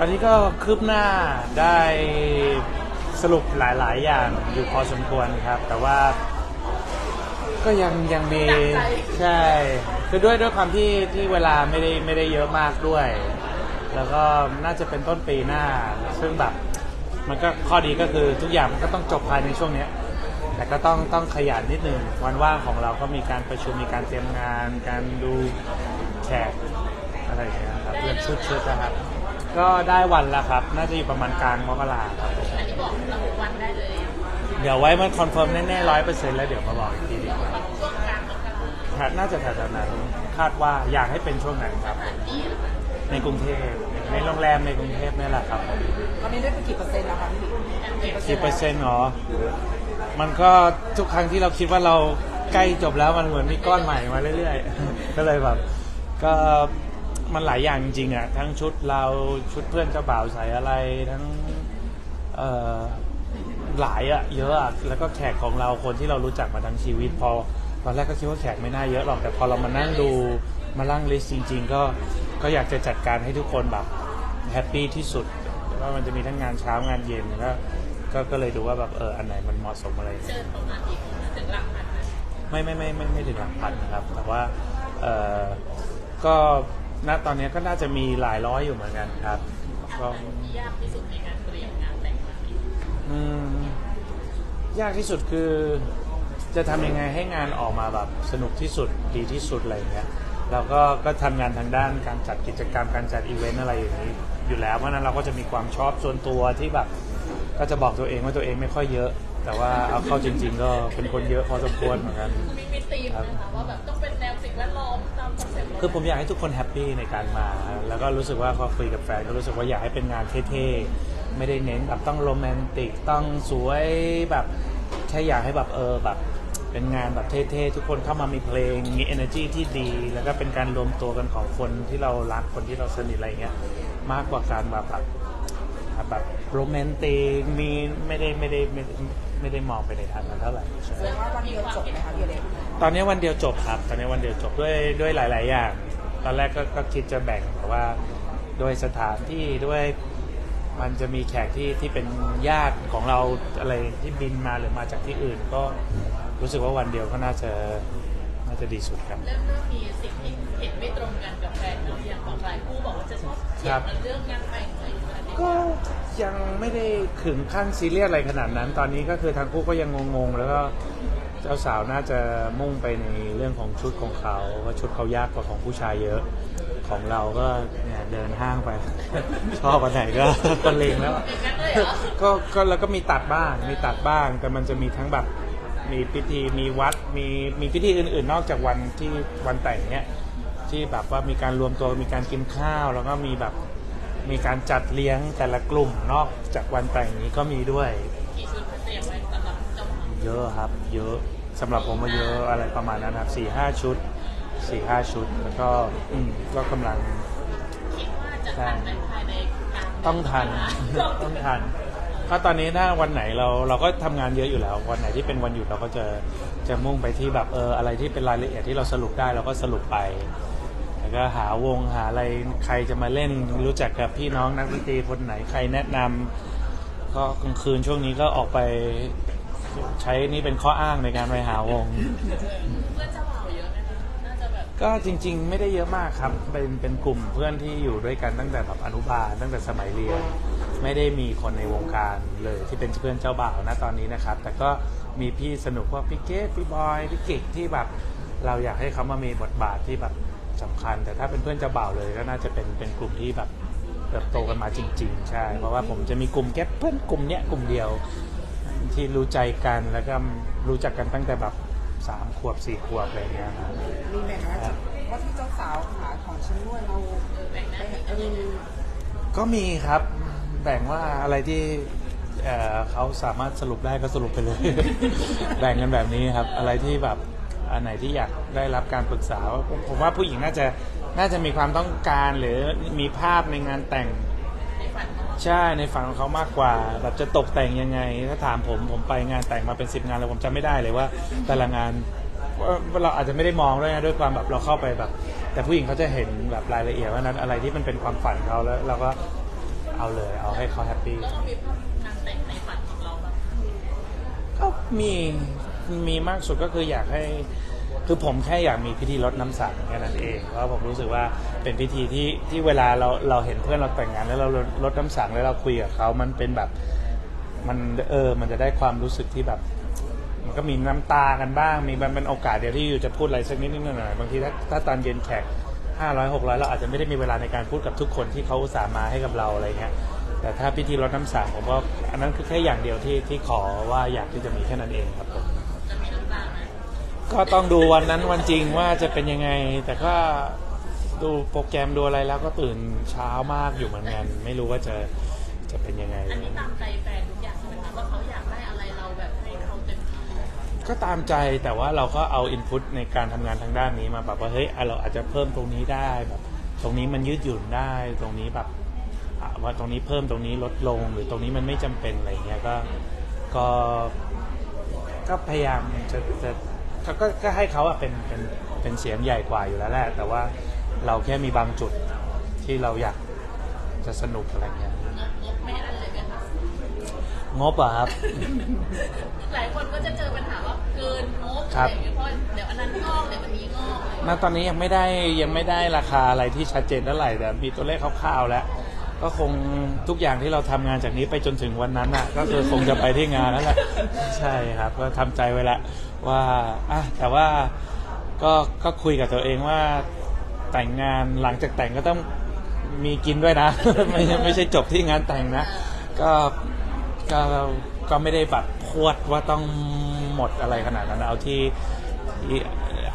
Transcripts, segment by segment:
ตอนนี้ก็คืบหน้าได้สรุปหลาย ๆ อย่างอยู่พอสมควรครับ แต่ว่า ก็ยังยังมีใช่คือด้วยด้วยความที่ที่เวลาไม่ได้ไม่ได้เยอะมากด้วย แล้วก็น่าจะเป็นต้นปีหน้า ซึ่งแบบมันก็ข้อดีก็คือทุกอย่างมันก็ต้องจบภายในช่วงเนี้ยแต่ก็ต้องต้องขยันนิดนึงวันว่างของเราก็มีการประชุมมีการเตรียมงาน การดูแขกอะไรอย่างเงี้ยครับเรื่องชุดชุดนะครับ ก็ได้วันแล้วครับ น่าจะอยู่ประมาณกลางมกราครับอันนี้บอกระบุวันได้เลยเดี๋ยวไว้มันคอนเฟิร์มแน่ๆร้อยเปอร์เซ็นต์แล้วเดี๋ยวมาบอกอีกทีดีกว่าช่วงกลางมกราครับน่าจะแถวๆนั้นคาดว่าอยากให้เป็นช่วงนั้นครับนี่นะคะในกรุงเทพในโรงแรมในกรุงเทพนี่แหละครับผมตอนนี้ได้ไปกี่เปอร์เซ็นต์แล้วคะพี่กี่เปอร์เซ็นต์หรอ มันก็ทุกครั้งที่เราคิดว่าเราใกล้จบแล้วมันเหมือนมีก้อนใหม่มาเรื่อยๆ ก็เลยแบบก็ มันหลายอย่างจริงๆอะทั้งชุดเราชุดเพื่อนเจ้าบ่าวใส่อะไรทั้งเอ่อหลายอะเยอะอะแล้วก็แขกของเราคนที่เรารู้จักมาทั้งชีวิตพอตอนแรกก็คิดว่าแขกไม่น่าเยอะหรอกแต่พอเรามานั่งดูมาลั่งลิสต์จริง ๆ ก็ก็อยากจะจัดการให้ทุกคนแบบแฮปปี้ที่สุดว่ามันจะมีทั้งงานเช้างานเย็นก็ก็ก็เลยดูว่าแบบเอออันไหนมันเหมาะสมอะไรเชิญประมาณกี่คนนะถึงหลักพันนะไม่ไม่ไม่ไม่ไม่ถึงหลักพันนะครับ แต่ว่าเออก็ ณตอนนี้ก็น่าจะมีหลายร้อยอยู่เหมือนกันครับก็อันไหนที่ยากที่สุดในการเตรียมงานแต่งครั้งนี้อืมยากที่สุดคือจะทำยังไงให้งานออกมาแบบสนุกที่สุดดีที่สุดอะไรอย่างเงี้ยเราก็ก็ทำงานทางด้านการจัดกิจกรรมการจัดอีเวนต์อะไรอย่างนี้อยู่แล้วเพราะฉะนั้นเราก็จะมีความชอบส่วนตัวที่แบบก็จะบอกตัวเองว่าตัวเองไม่ค่อยเยอะ แต่ว่าเอาเข้าจริง ๆ ก็เป็นคนเยอะพอสมควรเหมือนกัน มีมีธีมนะคะว่าแบบต้องเป็นแนวสิ่งแวดล้อมตามคอนเซ็ปต์คือผมอยากให้ทุกคนแฮปปี้ในการมา แล้วก็รู้สึกว่าพอคุยกับแฟนก็รู้สึกว่าอยากให้เป็นงานเท่ๆ ไม่ได้เน้นแบบต้องโรแมนติกต้องสวยแบบแค่อยากให้แบบเออแบบเป็นงานแบบเท่ๆ ทุกคนเข้ามามีเพลง มี energy ที่ดี แล้วก็เป็นการรวมตัวกันของคนที่เรารักคนที่เราสนิทอะไรเงี้ยมากกว่าการแบบแบบแบบ โรแมนติกมีไม่ได้ไม่ได้ไม่ได้ไม่ได้มองไปในทางนั้นเท่าไหร่ใช่แสดงว่าวันเดียวจบไหมคะพี่อเล็กตอนนี้วันเดียวจบครับ ตอนนี้วันเดียวจบด้วยด้วยหลาย ๆ อย่าง ตอนแรกก็ก็คิดจะแบ่งแต่ว่าด้วยสถานที่ด้วยมันจะมีแขกที่ที่เป็นญาติของเราอะไรที่บินมาหรือมาจากที่อื่น ก็รู้สึกว่าวันเดียวก็น่าจะน่า จะดีสุดครับ เริ่มเริ่มมีสิ่งที่เห็นไม่ตรงกันกับแฟนเราอย่างของหลายคู่บอกว่าจะชอบเถียงกันเรื่องงานแต่งอะไรอย่างเงี้ยก็ยังไม่ได้ถึงขั้นซีเรียสอะไรขนาดนั้น ตอนนี้ก็คือทางคู่ก็ยังงงๆ แล้วก็เจ้าสาวน่าจะมุ่งไปในเรื่องของชุดของเขาว่าชุดเขายากกว่าของผู้ชายเยอะ ของเราก็เนี่ยเดินห้างไป ชอบอันไหนก็ก็เลงแล้วอย่างนั้นเลยเหรอก็ก็แล้วก็มีตัดบ้างมีตัดบ้าง แต่มันจะมีทั้งแบบ มีพิธีมีวัดมีมีพิธีอื่น ๆ นอกจากวันที่วันแต่งเนี้ยที่แบบว่ามีการรวมตัวมีการกินข้าว แล้วก็มีแบบมีการจัดเลี้ยงแต่ละกลุ่มนอกจากวันแต่งนี้ก็มีด้วยกี่ชุดเตรียมไว้สำหรับเจ้าบ่าวเยอะครับ เยอะสำหรับผมมาเยอะอะไรประมาณนั้นครับสี่ห้าชุดสี่ห้าชุดแล้วก็อืมก็กำลังคิดว่าจะทันในภายในกลางต้องทัน ต้องทัน ถ้าตอนนี้ถ้าวันไหนเราเราก็ทำงานเยอะอยู่แล้ว วันไหนที่เป็นวันหยุดเราก็จะจะมุ่งไปที่แบบเอออะไรที่เป็นรายละเอียดที่เราสรุปได้เราก็สรุปไป แล้วก็หาวงหาอะไรใครจะมาเล่นรู้จักกับพี่น้องนักดนตรีคนไหนใครแนะนำก็กลางคืนช่วงนี้ก็ออกไปใช้นี่เป็นข้ออ้างในการไปหาวง เพื่อนเจ้าบ่าวเยอะไหมคะน่าจะแบบก็จริงๆ ไม่ได้เยอะมากครับ เป็นเป็นกลุ่มเพื่อนที่อยู่ด้วยกันตั้งแต่แบบอนุบาลตั้งแต่สมัยเรียน ไม่ได้มีคนในวงการเลยที่เป็นเพื่อนเจ้าบ่าวนะตอนนี้นะครับ แต่ก็มีพี่สนุกพวกพี่เกดพี่บอยพี่กิกที่แบบเราอยากให้เขามามีบทบาทที่แบบสำคัญ แต่ถ้าเป็นเพื่อนเจ้าบ่าวเลยก็น่าจะเป็นเป็นกลุ่มที่แบบเติบโตกันมาจริง ๆ ใช่ เพราะว่าผมจะมีกลุ่มแค่เพื่อนกลุ่มเนี้ยกลุ่มเดียวที่รู้ใจกันแล้วก็รู้จักกันตั้งแต่แบบสามขวบสี่ขวบอะไรอย่างเงี้ยครับมีแบ่งว่าจะว่าที่เจ้าสาวขาของชิ้นนวดเราแบ่งหน้าที่เออก็มีครับแบ่งว่าอะไรที่เอ่อเขาสามารถสรุปได้ก็สรุปไปเลย แบ่งกันแบบนี้ครับ อะไรที่แบบอันไหนที่อยากได้รับการปรึกษาผมผมว่าผู้หญิงน่าจะน่าจะมีความต้องการหรือมีภาพในงานแต่ง ใช่ในฝันของเขามากกว่า แบบจะตกแต่งยังไง ถ้าถามผมผมไปงานแต่งมาเป็นสิบงานแล้วผมจำไม่ได้เลยว่า แต่ละงานว่าเราอาจจะไม่ได้มองด้วยนะด้วยความแบบเราเข้าไปแบบ แต่ผู้หญิงเขาจะเห็นแบบรายละเอียดว่านั้นอะไรที่มันเป็นความฝันเขาแล้วเราก็ เอาเลยเอาให้เขาแฮปปี้แล้วเรามีภาพงานแต่งในฝันของเราแบบก็มีมีมากสุดก็คืออยากให้คือผมแค่อยากมีพิธีรดน้ำสังแค่นั้นเองเพราะผมรู้สึกว่าเป็นพิธีที่ที่เวลาเราเราเห็นเพื่อนเราแต่งงาน แล้วเรารดน้ำสังแล้วเราคุยกับเขามันเป็นแบบมันเออมันจะได้ความรู้สึกที่แบบ มันก็มีน้ำตากันบ้าง มีมันเป็นโอกาสเดียวที่อยู่จะพูดอะไรสักนิดนิดหน่อยๆบางทีถ้าถ้าตอนเย็นแขก ห้าร้อยหกร้อยเราอาจจะไม่ได้มีเวลาในการพูดกับทุกคนที่เขาอุตสาห์มาให้กับเราอะไรเงี้ยแต่ถ้าพิธีรดน้ำสังผมว่าอันนั้นคือแค่อย่างเดียวที่ที่ขอว่าอยากที่จะมีแค่นั้นเองครับผมจะมีน้ำตาไหมก็ต้องดูวันนั้นวันจริงว่าจะเป็นยังไง แต่ก็ดูโปรแกรมดูอะไรแล้วก็ตื่นเช้ามากอยู่เหมือนกัน ไม่รู้ว่าจะจะเป็นยังไงอันนี้ตามใจแฟนทุกอย่างใช่ไหมคะว่าเขาอยากได้อะไรเราแบบให้เขาเต็มที่ ก็ตามใจแต่ว่าเราก็เอาอินพุตในการทำงานทางด้านนี้มาแบบว่าเฮ้ยอะเราอาจจะเพิ่มตรงนี้ได้แบบตรงนี้มันยืดหยุ่นได้ตรงนี้แบบอะว่าตรงนี้เพิ่มตรงนี้ลดลงหรือตรงนี้มันไม่จำเป็นอะไรเงี้ยก็ก็ก็พยายามจะจะก็ก็ก็ให้เขาอะเป็นเป็นเป็นเสียงใหญ่กว่าอยู่แล้วแหละแต่ว่าเราแค่มีบางจุดที่เราอยากจะสนุกอะไรเงี้ยงบงบไม่อันเลยไหมคะงบอะครับ หลายคนก็จะเจอปัญหาว่า เกินงบครัอะบไรอย่างเงี้ยเพราะเดี๋ยวอันนั้นงอกเดี๋ยวมันนี้งอกอะไรอย่างเงี้ยณตอนนี้ยังไม่ได้ยังไม่ได้ราคาอะไรที่ชัดเจนเท่าไหร่แต่มีตัวเลขคร่าวๆแล้ว ก็คงทุกอย่างที่เราทำงานจากนี้ไปจนถึงวันนั้นน่ะ ก็คือคงจะไปที่งานนั่นแหละใช่ครับ ก็ทำใจไว้แล้วว่าอะแต่ว่าก็ก็คุยกับตัวเองว่าแต่งงานหลังจากแต่งก็ต้องมีกินด้วยนะ ไม่ใช่ไม่ใช่จบที่งานแต่งนะ ก็ก็ก็ไม่ได้แบบ พวดว่าต้องหมดอะไรขนาดนั้น เอาที่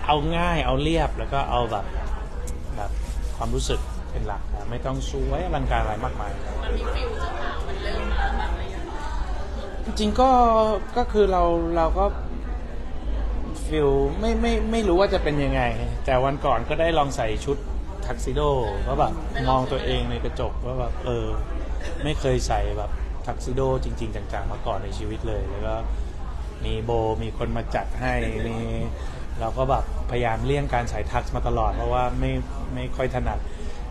เอาง่ายเอาเรียบแล้วก็เอาแบบแบบความรู้สึกเป็นหลักนะไม่ต้องสวยอลังการอะไรมากมายมันมีฟิลเจ้าสาวมันเริ่มมาบ้างไรอย่างเงี้ยจริงก็ก็คือเราเราก็ฟิลไม่ไม่ไม่รู้ว่าจะเป็นยังไง แต่วันก่อนก็ได้ลองใส่ชุดทักซิโดก็แบบมองตัวเองในกระจกว่าแบบเออ ไม่เคยใส่แบบ ทักซิโดจริง ๆ จังๆ มาก่อนในชีวิตเลย แล้วก็มีโบมีคนมาจัดให้มีเราก็แบบพยายามเลี่ยงการใส่ทักซ์มาตลอด เพราะว่าไม่ไม่ค่อยถนัด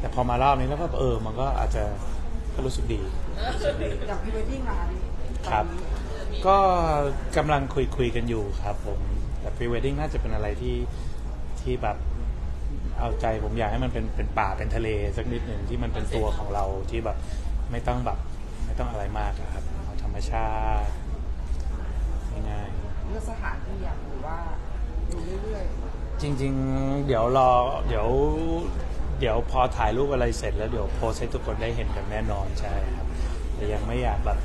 แต่พอมารอบนี้แล้วก็เออมันก็อาจจะก็รู้สึกดีรู้สึกดีอย่างพรีเวดดิ้งอะะครับตอนนี้ก็กำลังคุยคุยกันอยู่ครับผมแต่ pre wedding น่าจะเป็นอะไรที่ที่แบบเอาใจผมอยากให้มันเป็นเป็นป่าเป็นทะเลสักนิดหนึ่งที่มันเป็นตัวของเราที่แบบไม่ต้องแบบ ไม่ต้องอะไรมากอะครับเอาธรรมชาติง่ายเลือกสถานที่อะหรือว่าดูเรื่อยๆจริง ๆ เดี๋ยวรอเดี๋ยวเดี๋ยวพอถ่ายรูปอะไรเสร็จแล้วเดี๋ยวโพสต์ให้ทุกคนได้เห็นกันแน่นอนใช่ครับแต่ยังไม่อยากแบบ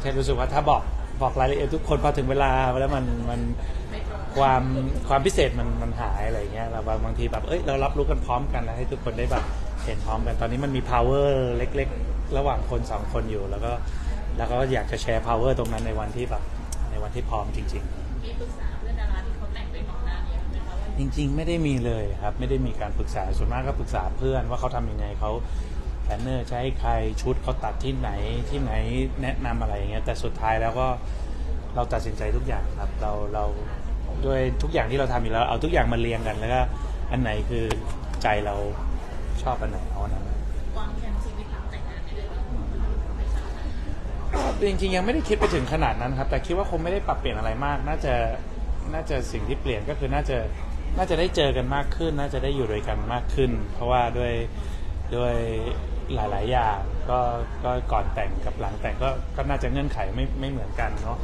แค่รู้สึกว่าถ้าบอกบอกรายละเอียดทุกคนพอถึงเวลาแล้วมันมันไม่ตรงความความพิเศษมันมันหายอะไรเงี้ยเราบางบางทีแบบเอ้ยเรารับรู้กันพร้อมกันแล้วให้ทุกคนได้แบบเห็นพร้อมกันตอนนี้มันมี power เล็ก ๆ ระหว่างคนสองคนอยู่ แล้วก็แล้วก็อยากจะแชร์ power ตรงนั้นในวันที่แบบในวันที่พร้อมจริงมีปรึกษาเพื่อนดาราที่เขาแต่งไปก่อนหน้านี้ไหมคะว่าๆจริงๆ ไม่ได้มีเลยครับ ไม่ได้มีการปรึกษาส่วนมากก็ปรึกษาเพื่อนว่าเขาทำยังไงเขาแพลนเนอร์ใช้ใครชุดเขาตัดที่ไหนที่ไหนแนะนำอะไรอย่างเงี้ยแต่สุดท้ายแล้วก็เราตัดสินใจทุกอย่างครับ เราเราด้วยทุกอย่างที่เราทำอยู่แล้วเอาทุกอย่างมาเรียงกันแล้วก็อันไหนคือใจเราชอบอันไหนเอาอันนั้น วางแผนชีวิตหลังแต่งงานยังไงบ้างไม่ทราบนะ ก็จริงๆยังไม่ได้คิดไปถึงขนาดนั้นครับ แต่คิดว่าคงไม่ได้ปรับเปลี่ยนอะไรมาก น่าจะน่าจะสิ่งที่เปลี่ยนก็คือน่าจะน่าจะได้เจอกันมากขึ้น น่าจะได้อยู่ด้วยกันมากขึ้น เพราะว่าด้วยด้วยหลายๆอย่างก็ก็ก่อนแต่งกับหลังแต่งก็ก็น่าจะเงื่อนไขไม่ไม่เหมือนกันเนาะ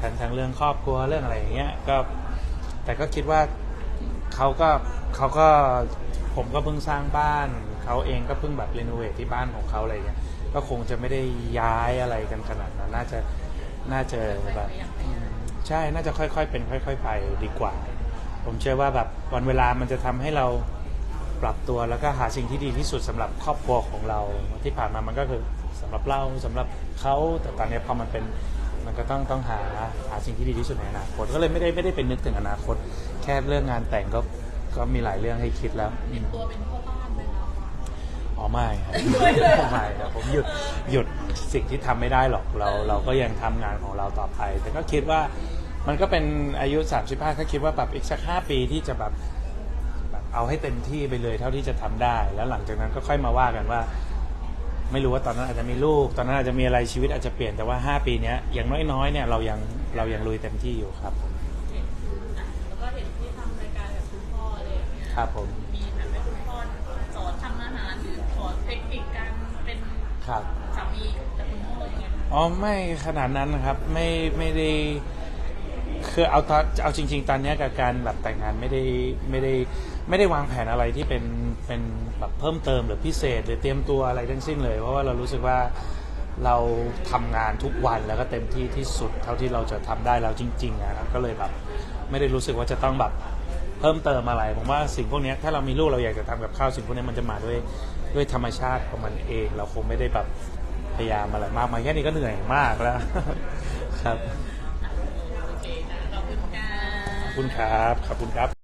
ทั้งทั้งเรื่องครอบครัวเรื่องอะไรอย่างเงี้ยก็แต่ก็คิดว่าเขาก็เขาก็ผมก็เพิ่งสร้างบ้านเขาเองก็เพิ่งแบบรีโนเวทที่บ้านของเขาอะไรอย่างเงี้ย ก็คงจะไม่ได้ย้ายอะไรกันขนาดนั้น น่าจะน่าจะแบบอืมใช่น่าจะค่อย ๆ เป็น ค่อย ๆ ไปดีกว่า ผมเชื่อว่าแบบวันเวลามันจะทำให้เราปรับตัวแล้วก็หาสิ่งที่ดีที่สุดสำหรับครอบครัวของเราที่ผ่านมามันก็คือสำหรับเราสำหรับเขาแต่ตอนนี้พอมันเป็นมันก็ต้องต้องหาหาสิ่งที่ดีที่สุดในอนาคตก็เลยไม่ได้ไม่ได้เป็นนึกถึงอนาคต แค่เรื่องงานแต่งก็ก็มีหลายเรื่องให้คิดแล้วอืม ตัวเป็นพ่อบ้าน อ๋อไม่ครับไม่ครับผมหยุดหยุดสิ่งที่ทำไม่ได้หรอกเราเราก็ยังทำงานของเราต่อไป แต่ก็คิดว่ามันก็เป็นอายุ 35ก็คิดว่าแบบอีกสักห้าปีที่จะแบบแบบเอาให้เต็มที่ไปเลยเท่าที่จะทำได้ แล้วหลังจากนั้นก็ค่อยมาว่ากันว่า ไม่รู้ว่าตอนนั้นอาจจะมีลูก ตอนนั้นอาจจะมีอะไรชีวิตอาจจะเปลี่ยนแต่ว่า 5 ปีเนี้ยอย่างน้อยๆเนี่ยเรายังเรายังลุยเต็มที่อยู่ครับเห็นอะแล้วก็เห็นที่ทำรายการกับคุณพ่ออะไรอย่างเงี้ยครับผม ครับสามีกับคุณพ่ออย่างเงี้ยอ๋อไม่ขนาดนั้นนะครับไม่ไม่ได้คือเอาตอนเอาจริง ๆ ตอนเนี้ยกับการแบบแต่งงานไม่ได้ไม่ได้ไม่ได้วางแผนอะไรที่เป็นเป็นแบบเพิ่มเติมหรือพิเศษ หรือเตรียมตัวอะไรทั้งสิ้นเลย เพราะว่าเรารู้สึกว่าเราทำงานทุกวันแล้วก็เต็มที่ที่สุด เท่าที่เราจะทำได้แล้วจริงๆนะครับก็เลยแบบไม่ได้รู้สึกว่าจะต้องแบบ เพิ่มเติมอะไร ผมว่าสิ่งพวกเนี้ยถ้าเรามีลูกเราอยากจะทำกับข้าวสิ่งพวกเนี้ยมันจะมาด้วย ด้วยธรรมชาติของมันเอง เราคงไม่ได้แบบพยายามอะไรมากมายแค่นี้ก็เหนื่อยมากแล้ว ครับ ขอบคุณค่ะขอบคุณครับ ขอบคุณครับ